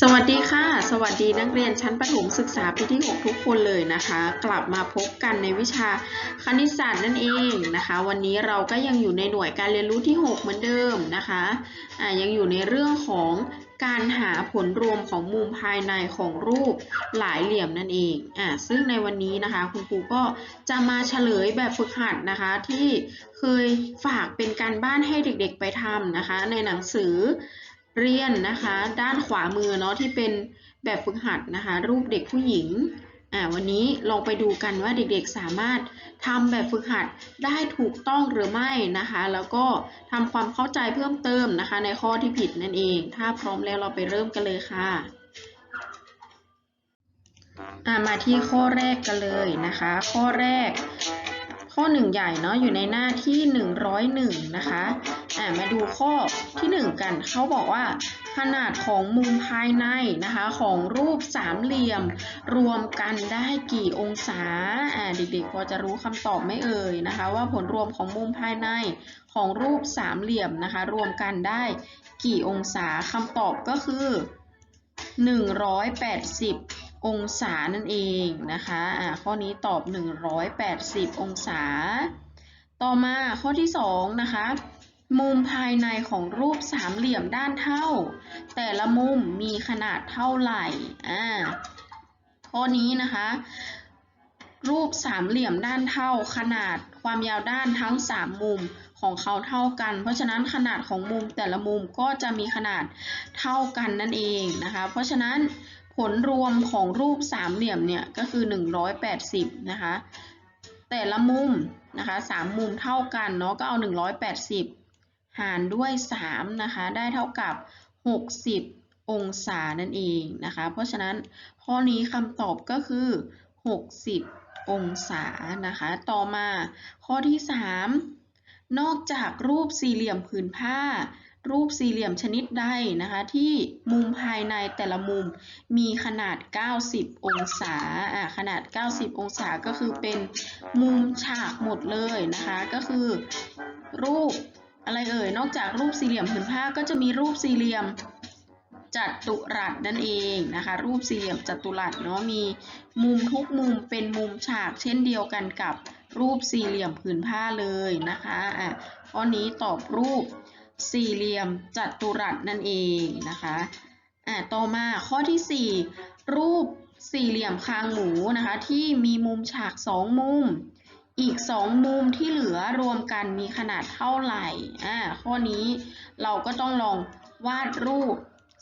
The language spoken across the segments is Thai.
สวัสดีค่ะ สวัสดีนักเรียนชั้นประถมศึกษาปีที่ 6 ทุกคนเลยนะคะ กลับมาพบกันในวิชาคณิตศาสตร์นั่นเองนะคะ วันนี้เราก็ยังอยู่ในหน่วยการเรียนรู้ที่ 6 เหมือนเดิมนะคะอ่ายังอยู่ในเรื่องของการหาผลรวมของมุมภายในของรูปหลายเหลี่ยมนั่นเองอ่าซึ่งในวันนี้นะคะคุณครูก็จะมาเฉลยแบบฝึกหัดนะคะที่เคยฝากเป็นการบ้านให้เด็กๆไปทำนะคะ ในหนังสือ เรียนนะคะ ด้านขวามือเนาะที่เป็นแบบฝึกหัดนะคะ รูปเด็กผู้หญิงอ่าวันนี้ลองไปดูกันว่าเด็กๆสามารถทำแบบฝึกหัดได้ถูกต้องหรือไม่นะคะ แล้วก็ทำความเข้าใจเพิ่มเติมนะคะ ในข้อที่ผิดนั่นเอง ถ้าพร้อมแล้วเราไปเริ่มกันเลยค่ะอ่ามาที่ข้อแรกกันเลยนะคะ ข้อแรก ข้อหนึ่งใหญ่เนาะอยู่ในหน้าที่ 101 นะคะ อ่ามาดูข้อที่ 1 กันเขาบอกว่า ขนาดของมุมภายในนะคะของรูปสามเหลี่ยม รวมกันได้กี่องศาอ่าเด็กๆพอจะรู้คำตอบไม่เอ่ยนะคะ ว่าผลรวมของมุมภายในของรูปสามเหลี่ยมนะคะ รวมกันได้กี่องศาคำตอบก็คือ 180 องศานั่นเองนะคะอ่าข้อนี้ตอบ 180 องศา ต่อมาข้อที่ 2 นะคะ มุมภายในของรูปสามเหลี่ยมด้านเท่า แต่ละมุมมีขนาดเท่าไหร่ อ่า ข้อนี้นะคะ รูปสามเหลี่ยมด้านเท่า ขนาดความยาวด้านทั้ง3มุมของเขาเท่ากัน เพราะฉะนั้นขนาดของมุมแต่ละมุมก็จะมีขนาดเท่ากันนั่นเองนะคะ เพราะฉะนั้นผลรวมของรูปสามเหลี่ยมเนี่ยก็คือ 180 นะคะ แต่ละมุมนะคะสามมุมเท่ากันเนาะก็เอา 180 หารด้วย 3 นะคะ ได้เท่ากับ 60 องศานั่นเองนะคะ เพราะฉะนั้นข้อนี้คำตอบก็คือ 60 องศานะคะ ต่อมาข้อที่ 3 นอกจากรูปสี่เหลี่ยมผืนผ้า รูปสี่เหลี่ยมชนิดใดนะคะ ที่มุมภายในแต่ละมุมมีขนาด 90 องศาอะขนาด 90 องศาก็คือเป็นมุมฉากหมดเลยนะคะ ก็คือรูป อะไรเอ่ย นอกจากรูปสี่เหลี่ยมผืนผ้าก็จะมีรูปสี่เหลี่ยมจัตุรัสนั่นเองนะคะ รูปสี่เหลี่ยมจัตุรัสเนาะมีมุมทุกมุมเป็นมุมฉาก เช่นเดียวกันกับรูปสี่เหลี่ยมผืนผ้าเลยนะคะอะข้อนี้ตอบรูปสี่เหลี่ยมจัตุรัสนั่นเองนะคะอะต่อมาข้อที่ 4 รูปสี่เหลี่ยมคางหมูนะคะที่มีมุมฉาก 2 มุม อีก 2 มุมที่เหลือรวมกันมีขนาดเท่าไหร่ อ่า ข้อนี้เราก็ต้องลองวาดรูป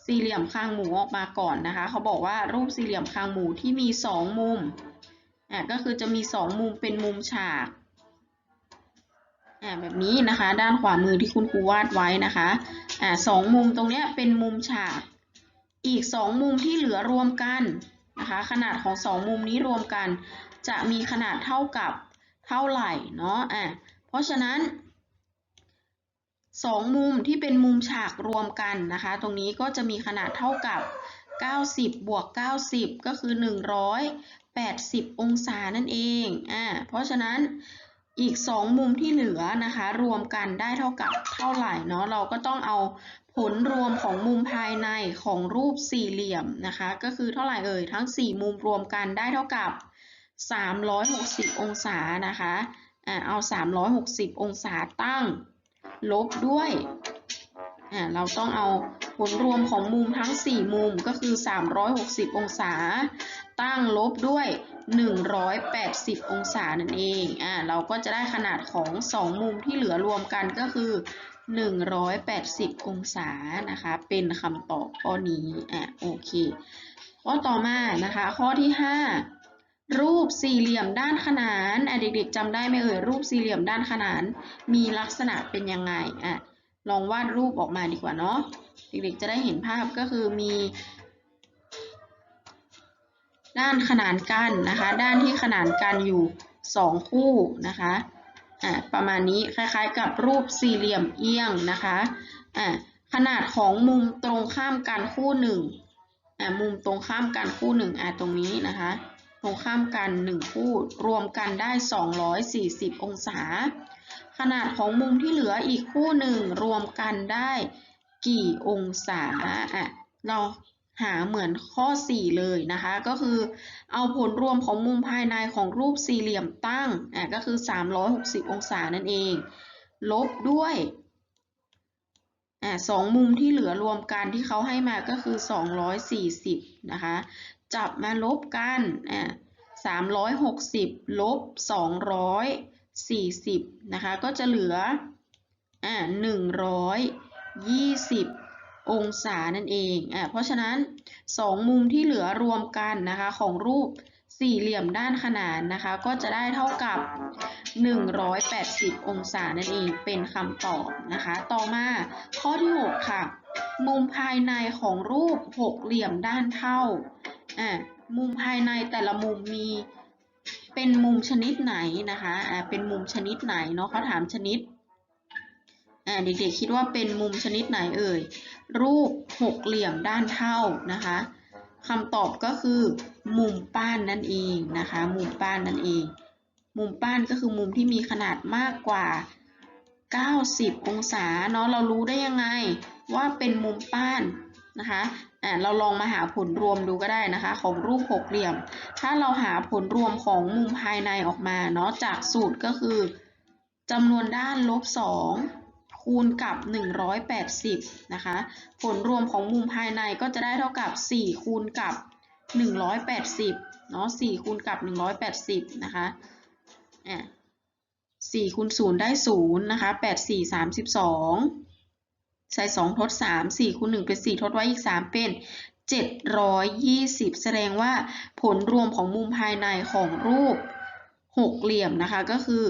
สี่เหลี่ยมคางหมูออกมาก่อนนะคะ เขาบอกว่ารูปสี่เหลี่ยมคางหมูที่มี 2 มุม อ่า ก็คือจะมี 2 มุมเป็นมุมฉาก อ่า แบบนี้นะคะ ด้านขวามือที่คุณครูวาดไว้นะคะ อ่าสองมุมตรงเนี้ยเป็นมุมฉาก อีก 2 มุมที่เหลือรวมกันนะคะ ขนาดของ 2 มุมนี้รวมกัน จะมีขนาดเท่ากับ เท่าไหร่เนาะอะเพราะฉะนั้น2มุมที่เป็นมุมฉากรวมกันนะคะ ตรงนี้ก็จะมีขนาดเท่ากับ 90 บวก 90 ก็คือ 180 องศานั่นเอง อ่า เพราะฉะนั้นอีก 2 มุมที่เหลือนะคะ รวมกันได้เท่ากับเท่าไหร่เนาะ เราก็ต้องเอาผลรวมของมุมภายในของรูปสี่เหลี่ยมนะคะ ก็คือเท่าไหร่เอ่ย ทั้ง 4 มุมรวมกันได้เท่ากับ 360 องศานะคะอ่าเอา 360 องศาตั้ง ลบด้วยอ่าเราต้องเอาผลรวมของมุมทั้ง 4 มุมก็คือ 360 องศา ตั้งลบด้วย 180 องศานั่นเองอ่าเราก็จะได้ขนาดของ 2 มุมที่เหลือรวมกันก็คือ 180 องศานะคะ เป็นคำตอบข้อนี้อะโอเค ข้อต่อมานะคะ ข้อที่ 5 รูปสี่เหลี่ยมด้านขนานอะเด็กๆจำได้ไหมเอ่ยรูปสี่เหลี่ยมด้านขนาน มีลักษณะเป็นยังไงอะลองวาดรูปออกมาดีกว่าเนาะเด็กๆจะได้เห็นภาพก็คือมี ด้านขนานกันนะคะ ด้านที่ขนานกันอยู่2คู่นะคะอะประมาณนี้คล้ายๆ กับรูปสี่เหลี่ยมเอียงนะคะอะขนาดของมุมตรงข้ามกันคู่หนึ่งอะมุมตรงข้ามกันคู่หนึ่งอะตรงนี้นะคะ ตรงข้ามกัน 1 คู่ รวมกันได้ 240 องศา ขนาดของมุมที่เหลืออีกคู่หนึ่งรวมกันได้กี่องศาอะเราหาเหมือนข้อ 4 เลยนะคะ ก็คือเอาผลรวมของมุมภายในของรูปสี่เหลี่ยมตั้งอะก็คือ 360 องศานั่นเอง ลบด้วยอะสองมุมที่เหลือรวมกันที่เขาให้มาก็คือ 240 นะคะ จับมาลบกันอะ360ลบ240นะคะก็จะเหลืออะ120องศานั่นเองอะเพราะฉะนั้น2มุมที่เหลือรวมกันนะคะของรูปสี่เหลี่ยมด้านขนานนะคะ ก็จะได้เท่ากับ 180 องศานั่นเองเป็นคำตอบนะคะ ต่อมาข้อที่ 6 ค่ะ มุมภายในของรูปหกเหลี่ยมด้านเท่า อะมุมภายในแต่ละมุมมีเป็นมุมชนิดไหนนะคะอ่าเป็นมุมชนิดไหนเนาะเขาถามชนิดอ่าเด็กๆคิดว่าเป็นมุมชนิดไหนเอ่ย รูปหกเหลี่ยมด้านเท่านะคะคำตอบก็คือมุมป้านนั่นเองนะคะ มุมป้านนั่นเอง มุมป้านก็คือมุมที่มีขนาดมากกว่า 90 องศาเนาะเรารู้ได้ยังไงว่าเป็นมุมป้าน นะคะอ่าเราลองมาหาผลรวมดูก็ได้นะคะ ของรูปหกเหลี่ยม ถ้าเราหาผลรวมของมุมภายในออกมาเนาะจากสูตรก็คือจำนวนด้านลบ2คูณกับ 180 นะคะ ผลรวมของมุมภายในก็จะได้เท่ากับ 4 คูณกับ 180 เนาะ 4 คูณกับ 180 นะคะอะ4คูณ0ได้ 0 นะคะ 8 4 32 ใส่2ทด3 4คูณ1เป็น 4 ทดไว้อีก 3 เป็น 720 แสดงว่าผลรวมของมุมภายในของรูปหกเหลี่ยมนะคะก็คือ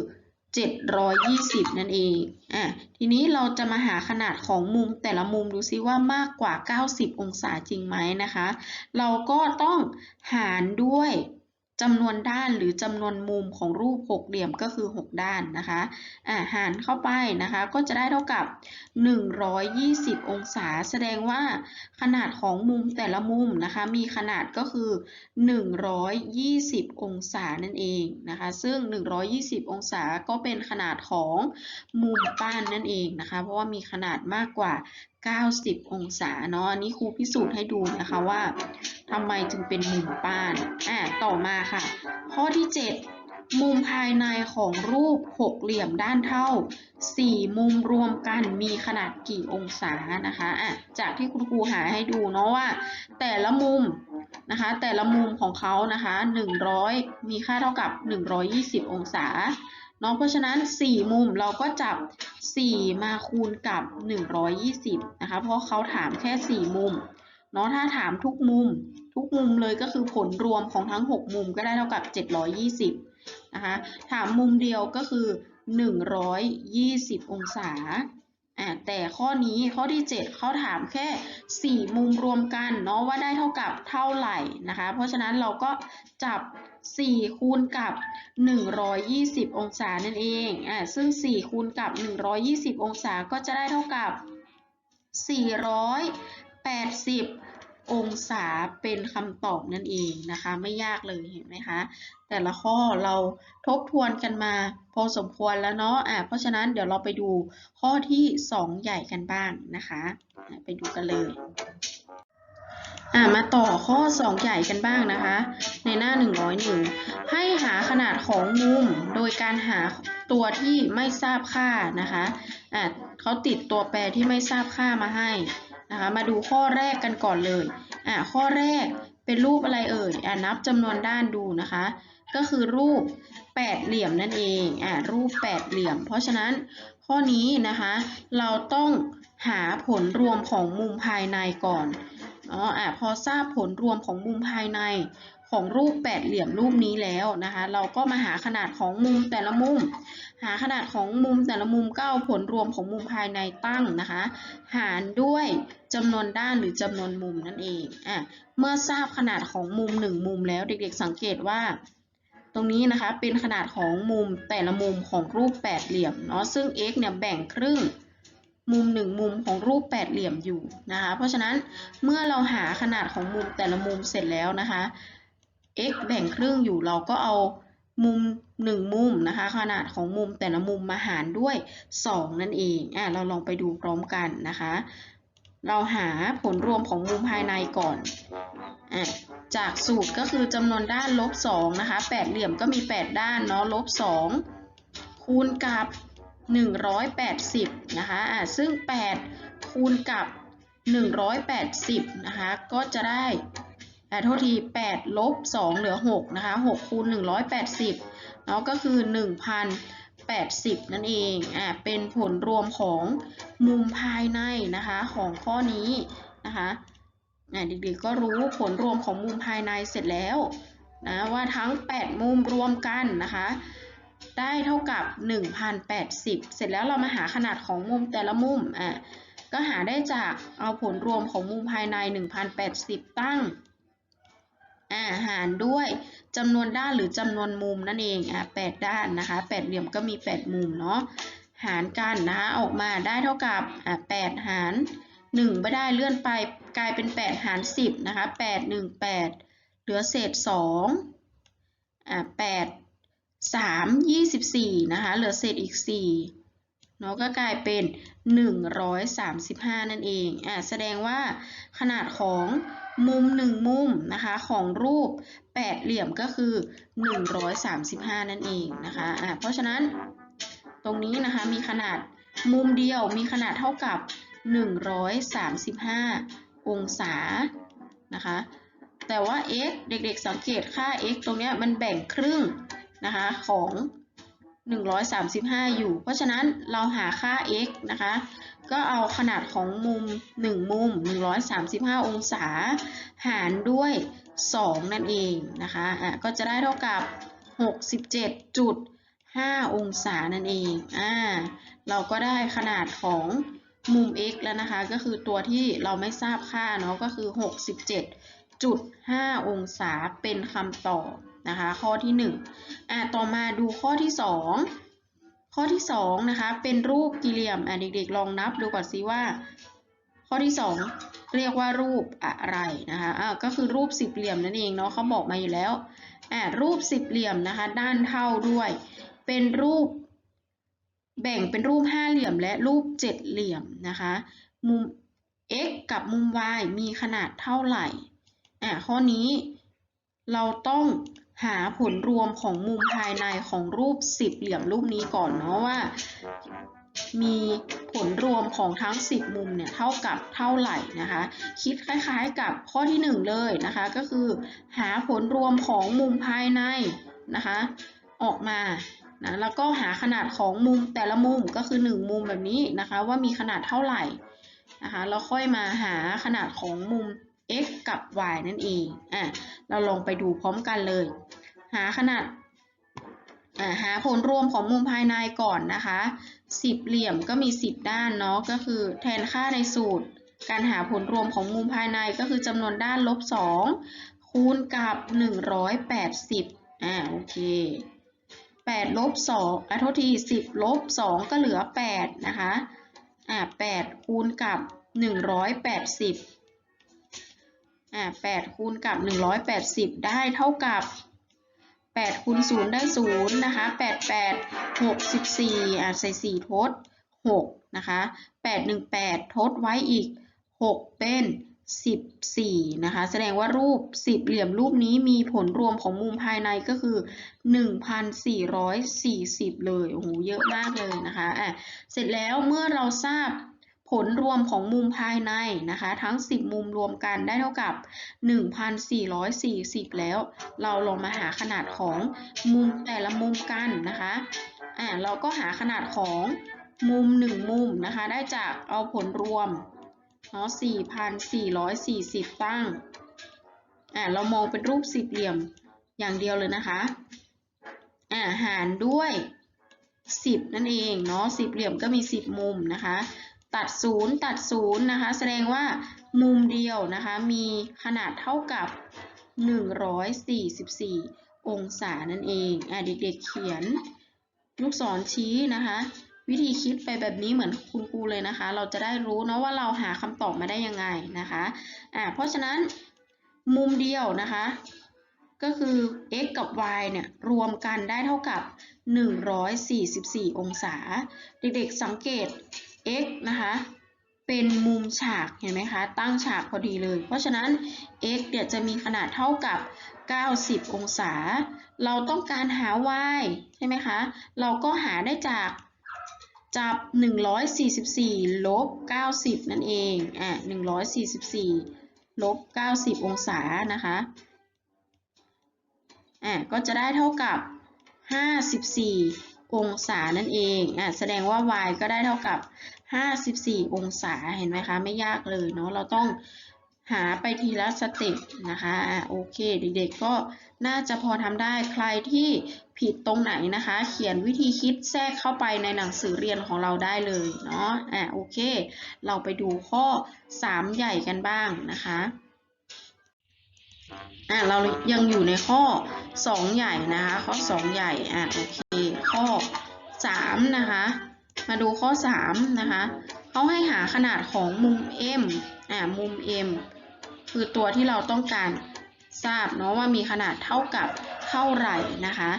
720 นั่นเองอะทีนี้เราจะมาหาขนาดของมุมแต่ละมุมดูซิว่ามากกว่า 90 องศาจริงไหมนะคะ เราก็ต้องหารด้วย จำนวนด้านหรือจำนวนมุมของรูปหกเหลี่ยมก็คือ 6 ด้านนะคะอะหารเข้าไปนะคะก็จะได้เท่ากับ 120 องศา แสดงว่าขนาดของมุมแต่ละมุมนะคะมีขนาดก็คือ 120 องศานั่นเองนะคะซึ่ง 120 องศาก็เป็นขนาดของมุมป้านนั่นเองนะคะเพราะว่ามีขนาดมากกว่า 90 องศาเนาะอันนี้ครูพิสูจน์ให้ดูนะคะว่าทำไมจึงเป็นมุมป้านอะต่อมาค่ะ ข้อที่ 7 มุมภายในของรูปหกเหลี่ยมด้านเท่า 4 มุมรวมกันมีขนาดกี่องศานะคะอะจากที่คุณครูหาให้ดูเนาะว่า แต่ละมุมนะคะ แต่ละมุมของเขานะคะ 100 มีค่าเท่ากับ 120 องศาเนาะเพราะฉะนั้น 4 มุมเราก็จับ 4 มาคูณกับ 120 นะคะ เพราะเขาถามแค่ 4 มุม เนาะถ้าถามทุกมุม ทุกมุมเลยก็คือผลรวมของทั้ง 6 มุมก็ได้เท่ากับ 720นะคะถามมุมเดียวก็คือ 120 องศาอ่าแต่ข้อนี้ข้อที่ 7เขาถามแค่ 4 มุมรวมกันเนาะว่าได้เท่ากับเท่าไหร่นะคะ เพราะฉะนั้นเราก็จับ 4 คูณกับ 120 องศานั่นเองอ่าซึ่ง 4 คูณกับ 120 องศาก็จะได้เท่ากับ 80 องศาเป็นคำตอบนั่นเองนะคะ ไม่ยากเลยเห็นไหมคะ แต่ละข้อเราทบทวนกันมาพอสมควรแล้วเนาะอะเพราะฉะนั้นเดี๋ยวเราไปดูข้อที่ 2 ใหญ่กันบ้างนะคะไปดูกันเลยอะมาต่อข้อ 2 ใหญ่กันบ้างนะคะ ในหน้า 101 ให้หาขนาดของมุมโดยการหาตัวที่ไม่ทราบค่านะคะอะเขาติดตัวแปรที่ไม่ทราบค่ามาให้ นะคะ มาดูข้อแรกกันก่อนเลย อะข้อแรกเป็นรูปอะไรเอ่ย อะนับจำนวนด้านดูนะคะ ก็คือรูปแปดเหลี่ยมนั่นเอง อะรูปแปดเหลี่ยม เพราะฉะนั้นข้อนี้นะคะ เราต้องหาผลรวมของมุมภายในก่อนอ๋ออะพอทราบผลรวมของมุมภายในของรูปแปดเหลี่ยมรูปนี้แล้วนะคะ เราก็มาหาขนาดของมุมแต่ละมุม หาขนาดของมุมแต่ละมุมก็เอาผลรวมของมุมภายในตั้งนะคะ หารด้วย จำนวนด้านหรือจำนวนมุมนั่นเองอะเมื่อทราบขนาดของมุมหนึ่งมุมแล้วเด็กๆสังเกตว่า ตรงนี้นะคะเป็นขนาดของมุมแต่ละมุมของรูปแปดเหลี่ยมเนาะซึ่ง x เนี่ยแบ่งครึ่งมุมหนึ่งมุมของรูปแปดเหลี่ยมอยู่นะคะ เพราะฉะนั้นเมื่อเราหาขนาดของมุมแต่ละมุมเสร็จแล้วนะคะ x แบ่งครึ่งอยู่เราก็เอามุมหนึ่งมุมนะคะ ขนาดของมุมแต่ละมุมมาหารด้วย 2 นั่นเองอะเราลองไปดูพร้อมกันนะคะ เราหาผลรวมของมุมภายในก่อนอจากสูตรก็คือจำนวนด้านลบ2นะคะแปดเหลี่ยมก็มี 8 ด้านเนาะลบ2คูณกับ 180นะคะอะซึ่ง 8 คูณกับ 180นะคะก็จะได้อ่โทษที8ลบ2เหลือ6นะคะ6คูณ180เนาะก็คือ 80 นั่นเองอ่าเป็นผลรวมของมุมภายในนะคะของข้อนี้นะคะอ่าเด็กๆก็รู้ผลรวมของมุมภายในเสร็จแล้วนะว่าทั้ง 8 มุมรวมกันนะคะได้เท่ากับ 1,080 เสร็จแล้วเรามาหาขนาดของมุมแต่ละมุมอะก็หาได้จากเอาผลรวมของมุมภายใน 1,080 ตั้ง อ่าหารด้วยจำนวนด้านหรือจำนวนมุมนั่นเองอ่า8ด้านนะคะแปดเหลี่ยมก็มี8มุมเนาะหารกันนะคะออกมาได้เท่ากับอ่า8หาร1ไม่ได้เลื่อนไปกลายเป็น8หาร10นะคะ8 1 8เหลือเศษ2อ่า8 3 24นะคะเหลือเศษอีก4เนาะก็กลายเป็น 135 นั่นเองอ่าแสดงว่าขนาดของ มุม1มุมนะคะของรูปแปดเหลี่ยมก็คือ 135 นั่นเองนะคะอ่าเพราะฉะนั้นตรงนี้นะคะมีขนาดมุมเดียวมีขนาดเท่ากับ 135 องศานะคะแต่ว่า x เด็กๆสังเกตค่า x ตรงนี้มันแบ่งครึ่งนะคะของ 135 อยู่ เพราะฉะนั้นเราหาค่า x นะคะ ก็เอาขนาดของมุม 1 มุม 135 องศา หารด้วย 2 นั่นเองนะคะอะก็จะได้เท่ากับ 67.5 องศานั่นเองอ่าเราก็ได้ขนาดของมุม x แล้วนะคะ ก็คือตัวที่เราไม่ทราบค่าเนาะก็คือ 67.5 องศาเป็นคำตอบ นะคะ ข้อที่1อะต่อมาดูข้อที่ 2 ข้อที่2นะคะ เป็นรูปกี่เหลี่ยมอะเด็กๆ ลองนับดูก่อนสิว่า ข้อที่ 2 เรียกว่ารูปอะไรนะคะอ่าก็คือรูปสิบเหลี่ยมนั่นเองเนาะเขาบอกมาอยู่แล้วอ่ารูปสิบเหลี่ยมนะคะ ด้านเท่าด้วย เป็นรูป แบ่งเป็นรูปห้าเหลี่ยมและรูปเจ็ดเหลี่ยมนะคะ มุม x กับมุม y มีขนาดเท่าไหร่อ่าข้อนี้เราต้อง หาผลรวมของมุมภายในของรูปสิบเหลี่ยมรูปนี้ก่อนเนาะว่า มีผลรวมของทั้ง 10 มุมเนี่ยเท่ากับเท่าไหร่นะคะ คิดคล้ายๆกับข้อที่ 1 เลยนะคะ ก็คือ หาผลรวมของมุมภายในนะคะ ออกมานะแล้วก็หาขนาดของมุมแต่ละมุมก็คือ 1 มุมแบบนี้นะคะ ว่ามีขนาดเท่าไหร่นะคะแล้วค่อยมาหาขนาดของมุม x กับ y นั่นเอง อะ เราลองไปดูพร้อมกันเลย หาขนาด อ่า หาผลรวมของมุมภายในก่อนนะคะสิบเหลี่ยมก็มี10ด้านเนาะ ก็คือแทนค่าในสูตร การหาผลรวมของมุมภายในก็คือจำนวนด้านลบ2คูณกับ180อ่า โอเค8ลบ2อะโทษที10ลบ2ก็เหลือ8นะคะ อ่า8คูณกับ180อ่า8คูณกับ180ได้เท่ากับ8คูณ0ได้0นะคะ8 8 64อ่าใส่4ทด6นะคะ8 1 8ทดไว้อีก6เป็น14นะคะแสดงว่ารูป10เหลี่ยมรูปนี้มีผลรวมของมุมภายในก็คือ1,440เลยโอ้โหเยอะมากเลยนะคะอะเสร็จแล้วเมื่อเราทราบ ผลรวมของมุมภายในนะคะ ทั้ง 10 มุมรวมกันได้เท่ากับ 1,440 แล้ว เราลองมาหาขนาดของมุมแต่ละมุมกันนะคะอ่าเราก็หาขนาดของมุม 1 มุมนะคะ ได้จากเอาผลรวมเนาะ4,440 ตั้งอ่าเรามองเป็นรูปสิบเหลี่ยมอย่างเดียวเลยนะคะอ่าหารด้วย 10 นั่นเองเนาะสิบเหลี่ยมก็มี 10 มุมนะคะ ตัดศูนย์ตัดศูนย์นะคะ แสดงว่ามุมเดียวนะคะ มีขนาดเท่ากับ 144 องศานั่นเองอะเด็กๆเขียน ลูกศรชี้นะคะ วิธีคิดไปแบบนี้เหมือนคุณครูเลยนะคะ เราจะได้รู้นะว่าเราหาคำตอบมาได้ยังไงนะคะอะเพราะฉะนั้นมุมเดียวนะคะ ก็คือ x กับ y เนี่ยรวมกันได้เท่ากับ 144 องศา เด็กๆสังเกต x นะคะเป็นมุมฉากเห็นไหมคะตั้งฉากพอดีเลย เพราะฉะนั้น x เนี่ยจะมีขนาดเท่ากับ 90 องศา เราต้องการหา y ใช่ไหมคะ เราก็หาได้จากจับ 144 ลบ 90 นั่นเองอะ144 ลบ 90 องศานะคะอะก็จะได้เท่ากับ 54 องศานั่นเองอะแสดงว่า y ก็ได้เท่ากับ 54 องศาเห็นไหมคะ ไม่ยากเลยเนาะเราต้องหาไปทีละสเต็ปนะคะโอเค เด็กๆก็น่าจะพอทำได้ใครที่ผิดตรงไหนนะคะ เขียนวิธีคิดแทรกเข้าไปในหนังสือเรียนของเราได้เลยเนาะอะโอเค เราไปดูข้อ 3 ใหญ่กันบ้างนะคะอะเรายังอยู่ในข้อ 2 ใหญ่นะคะ ข้อ 2 ใหญ่อะโอเค 3 นะคะ มาดูข้อ 3 นะคะเขาให้หาขนาดของมุม M อ่ามุม M คือตัวที่เราต้องการทราบเนาะว่ามีขนาดเท่ากับเท่าไหร่นะคะ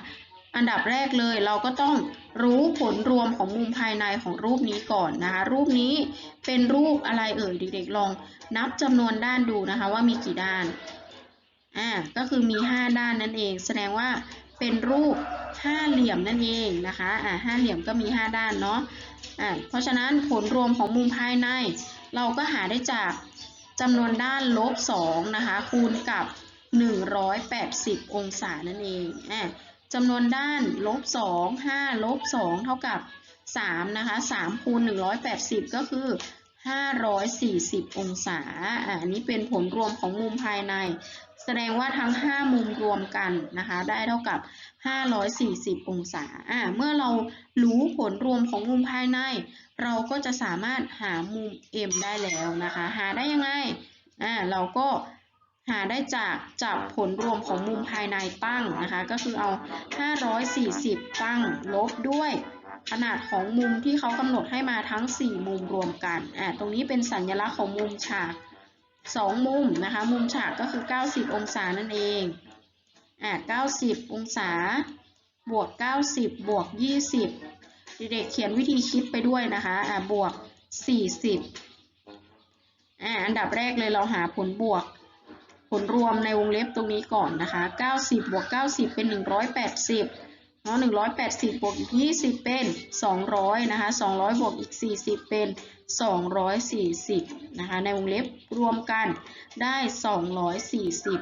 อันดับแรกเลยเราก็ต้องรู้ผลรวมของมุมภายในของรูปนี้ก่อนนะคะ รูปนี้เป็นรูปอะไรเอ่ยเด็กๆลองนับจำนวนด้านดูนะคะว่ามีกี่ด้านอ่าก็คือมี 5 ด้านนั่นเอง แสดงว่าเป็นรูป ห้าเหลี่ยมนั่นเองนะคะอ่าห้าเหลี่ยมก็มี 5 ด้านเนาะอ่าเพราะฉะนั้นผลรวมของมุมภายใน เราก็หาได้จากจำนวนด้านลบ2นะคะคูณกับ 180 องศานั่นเองอ่าจำนวนด้านลบ2 5ลบ2เท่ากับ3นะคะ3คูณ180 ก็คือ 540 องศาอ่าอันนี้เป็นผลรวมของมุมภายใน แสดงว่าทั้ง 5 มุมรวมกันนะคะ ได้เท่ากับ 540 องศาอ่าเมื่อเรารู้ผลรวมของมุมภายใน เราก็จะสามารถหามุม m ได้แล้วนะคะ หาได้ยังไงอ่าเราก็หาได้จากจับผลรวมของมุมภายในตั้งนะคะ ก็คือเอา 540 ตั้งลบด้วยขนาดของมุมที่เขากำหนดให้มาทั้ง 4 มุมรวมกันอ่าตรงนี้เป็นสัญลักษณ์ของมุมฉาก 2 มุมนะคะ มุมฉากก็คือ 90 องศานั่นเองอ่า90 องศา บวก 90 บวก 20 เด็กๆเขียนวิธีคิดไปด้วยนะคะอ่าบวก 40อ่าอันดับแรกเลยเราหาผลบวก ผลรวมในวงเล็บตรงนี้ก่อนนะคะ 90 บวก 90 เป็น 180 เนาะหนึ่งร้อยแปดสิบบวกอีกยี่สิบเป็นสองร้อยนะคะสองร้อยบวกอีกสี่สิบเป็นสองร้อยสี่สิบนะคะในวงเล็บรวมกันได้สองร้อยสี่สิบ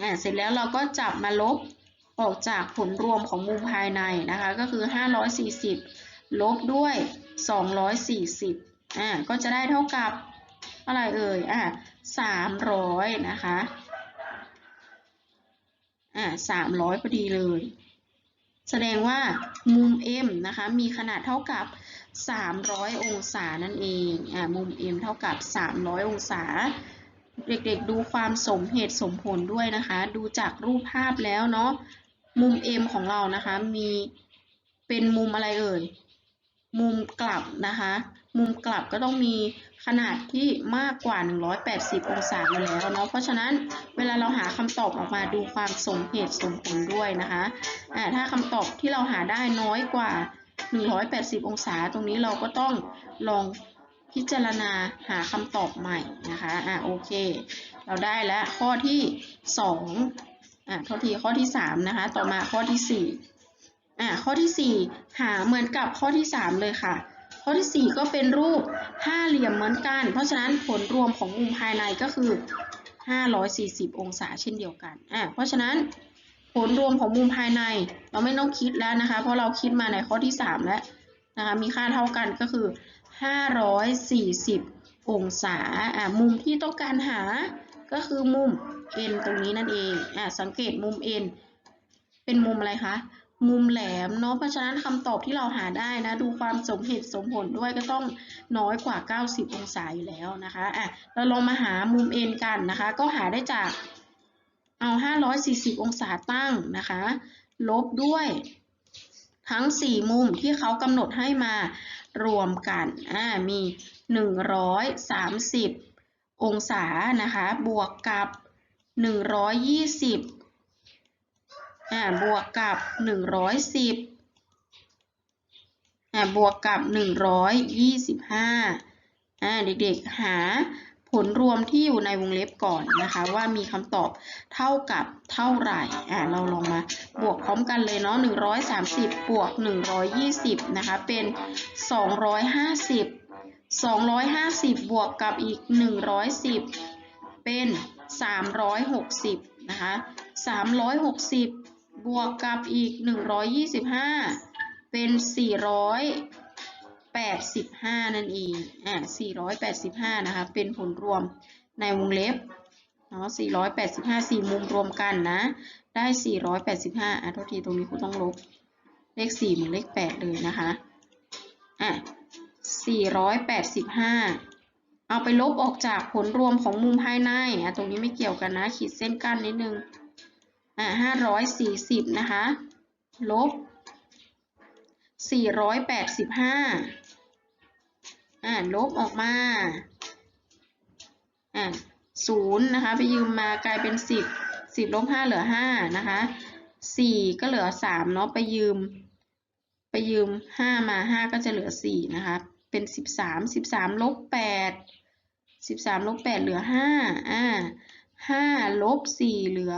อ่าเสร็จแล้วเราก็จับมาลบออกจากผลรวมของมุมภายในนะคะ ก็คือห้าร้อยสี่สิบลบด้วยสองร้อยสี่สิบอ่าก็จะได้เท่ากับอะไรเอ่ยอ่าสามร้อยนะคะอ่าสามร้อยพอดีเลย แสดงว่ามุม M นะคะมีขนาดเท่ากับ 300 องศานั่นเองอ่ามุม M เท่ากับ 300 องศา เด็กๆดูความสมเหตุสมผลด้วยนะคะ ดูจากรูปภาพแล้วเนาะมุม M ของเรานะคะมีเป็นมุมอะไรเอ่ยมุมกลับนะคะ มุมกลับก็ต้องมีขนาดที่มากกว่า 180 องศาอยู่แล้วเนาะ เพราะฉะนั้นเวลาเราหาคำตอบออกมาดูความสมเหตุสมผลด้วยนะคะอ่ถ้าคำตอบที่เราหาได้น้อยกว่า 180 องศา ตรงนี้เราก็ต้องลองพิจารณาหาคำตอบใหม่นะคะอ่าโอเค เราได้แล้วข้อที่ 2อ่าโทษทีข้อที่ 3 นะคะ ต่อมาข้อที่4อ่าข้อที่ 4 หาเหมือนกับข้อที่ 3 เลยค่ะ ข้อที่ 4 ก็เป็นรูปห้าเหลี่ยมเหมือนกัน เพราะฉะนั้นผลรวมของมุมภายในก็คือ 540 องศาเช่นเดียวกันอ่าเพราะฉะนั้นผลรวมของมุมภายในเราไม่ต้องคิดแล้วนะคะ เพราะเราคิดมาในข้อที่ 3 แล้วนะคะมีค่าเท่ากันก็คือ 540 องศาอ่ามุมที่ต้องการหาก็คือมุม n ตรงนี้นั่นเองอ่าสังเกตมุม n เป็นมุมอะไรคะ มุมแหลมเนาะเพราะฉะนั้นคำตอบที่เราหาได้นะ ดูความสมเหตุสมผลด้วยก็ต้องน้อยกว่า 90 องศาอยู่แล้วนะคะอะเราลองมาหามุม n กันนะคะ ก็หาได้จากเอา 540 องศาตั้งนะคะ ลบด้วยทั้ง 4 มุมที่เขากำหนดให้มารวมกันอ่ามี 130 องศานะคะ บวกกับ 120 อ่าบวกกับ110อ่าบวกกับ125อ่าเด็กๆหาผลรวมที่อยู่ในวงเล็บก่อนนะคะ ว่ามีคำตอบเท่ากับเท่าไหร่อ่าเราลองมาบวกพร้อมกันเลยเนาะ130 บวก 120 นะคะ เป็น 250 250 บวกกับอีก 110 เป็น 360 นะคะ 360 บวกกับอีก 125 เป็น 485 นั่นเองอ่า485 นะคะ เป็นผลรวมในวงเล็บเนาะ485 4 มุมรวมกันนะ ได้ 485 อะทษทีตรงนี้คุณต้องลบ เลข 4 เหมือนเลข 8 เลยนะคะ อะ 485 เอาไปลบออกจากผลรวมของมุมภายใน อะ ตรงนี้ไม่เกี่ยวกันนะ ขีดเส้นกั้นนิดนึง อะ540 นะคะ ลบ 485 อะลบออกมา อะศูนย์นะคะ ไปยืมมากลายเป็น 10 10ลบ5เหลือ 5 นะคะ 4 ก็เหลือ 3 เนาะ ไปยืม ไปยืม 5 มา 5 ก็จะเหลือ 4 นะคะ เป็น 13 13ลบ8 13ลบ8เหลือ 5 อ่า5ลบ4เหลือ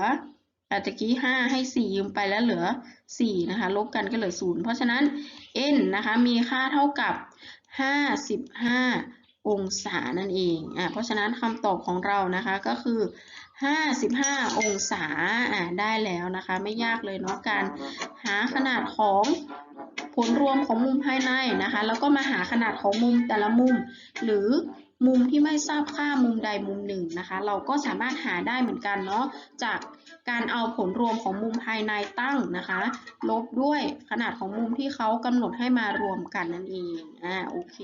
อาตะกี้ 5 ให้ 4 ยืมไปแล้วเหลือ 4 นะคะ ลบกันก็เหลือ 0 เพราะฉะนั้น n นะคะ มีค่าเท่ากับ 55 องศานั่นเอง อ่าเพราะฉะนั้นคำตอบของเรานะคะก็คือ 55 องศา อ่าได้แล้วนะคะ ไม่ยากเลยเนาะการหาขนาดของผลรวมของมุมภายในนะคะ แล้วก็มาหาขนาดของมุมแต่ละมุม หรือ มุมที่ไม่ทราบค่ามุมใดมุมหนึ่งนะคะ เราก็สามารถหาได้เหมือนกันเนาะจากการเอาผลรวมของมุมภายในตั้งนะคะ ลบด้วยขนาดของมุมที่เขากำหนดให้มารวมกันนั่นเองอ่าโอเค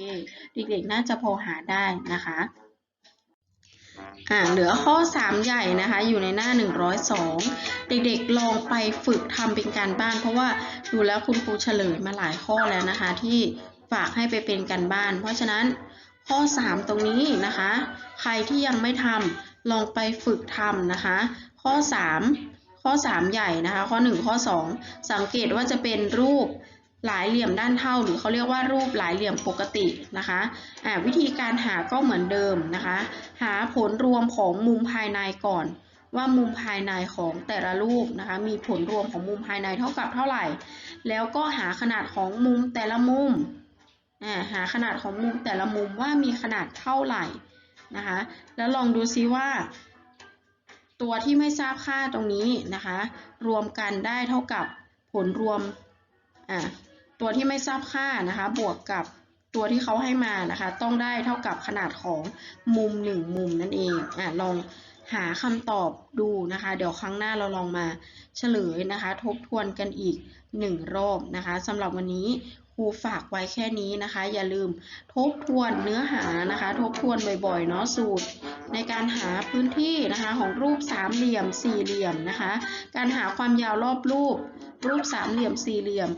เด็กๆน่าจะพอหาได้นะคะอ่าเหลือข้อ 3 ใหญ่นะคะ อยู่ในหน้า 102 เด็กๆลองไปฝึกทำเป็นการบ้าน เพราะว่าดูแล้วคุณครูเฉลยมาหลายข้อแล้วนะคะ ที่ฝากให้ไปเป็นการบ้าน เพราะฉะนั้น ข้อ 3 ตรงนี้นะคะ ใครที่ยังไม่ทำลองไปฝึกทำนะคะ ข้อ 3 ข้อ 3 ใหญ่นะคะ ข้อ 1 ข้อ 2 สังเกตว่าจะเป็นรูปหลายเหลี่ยมด้านเท่าหรือเขาเรียกว่ารูปหลายเหลี่ยมปกตินะคะอ่าวิธีการหาก็เหมือนเดิมนะคะ หาผลรวมของมุมภายในก่อน ว่ามุมภายในของแต่ละรูปนะคะ มีผลรวมของมุมภายในเท่ากับเท่าไหร่ แล้วก็หาขนาดของมุมแต่ละมุม หาขนาดของมุมแต่ละมุมว่ามีขนาดเท่าไหร่นะคะ แล้วลองดูซิว่า ตัวที่ไม่ทราบค่าตรงนี้นะคะ รวมกันได้เท่ากับผลรวมตัวที่ไม่ทราบค่านะคะ บวกกับตัวที่เขาให้มานะคะ ต้องได้เท่ากับขนาดของมุมหนึ่งมุมนั่นเองอ่าลองหาคำตอบดูนะคะ เดี๋ยวครั้งหน้าเราลองมาเฉลยนะคะ ทบทวนกันอีกหนึ่งรอบนะคะสำหรับวันนี้ รูฝากไว้แค่นี้นะคะ อย่าลืมทบทวนเนื้อหานะคะ ทบทวนบ่อยๆเนาะสูตร ในการหาพื้นที่นะคะของรูปสามเหลี่ยมสี่เหลี่ยมนะคะ การหาความยาวรอบรูป รูปสามเหลี่ยมสี่เหลี่ยม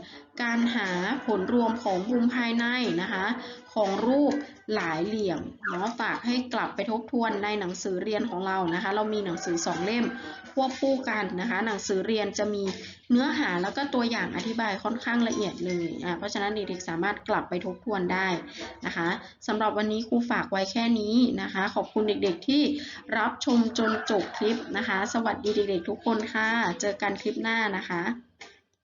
การหาผลรวมของมุมภายในนะคะ ของรูป หลายเหลี่ยมเนาะฝากให้กลับไปทบทวนในหนังสือเรียนของเรานะคะ เรามีหนังสือสองเล่มควบคู่กันนะคะ หนังสือเรียนจะมีเนื้อหาแล้วก็ตัวอย่างอธิบายค่อนข้างละเอียดเลยอะเพราะฉะนั้นเด็กๆสามารถกลับไปทบทวนได้นะคะสำหรับวันนี้ครูฝากไว้แค่นี้นะคะ ขอบคุณเด็กๆที่รับชมจนจบคลิปนะคะ สวัสดีเด็กๆทุกคนค่ะ เจอกันคลิปหน้านะคะ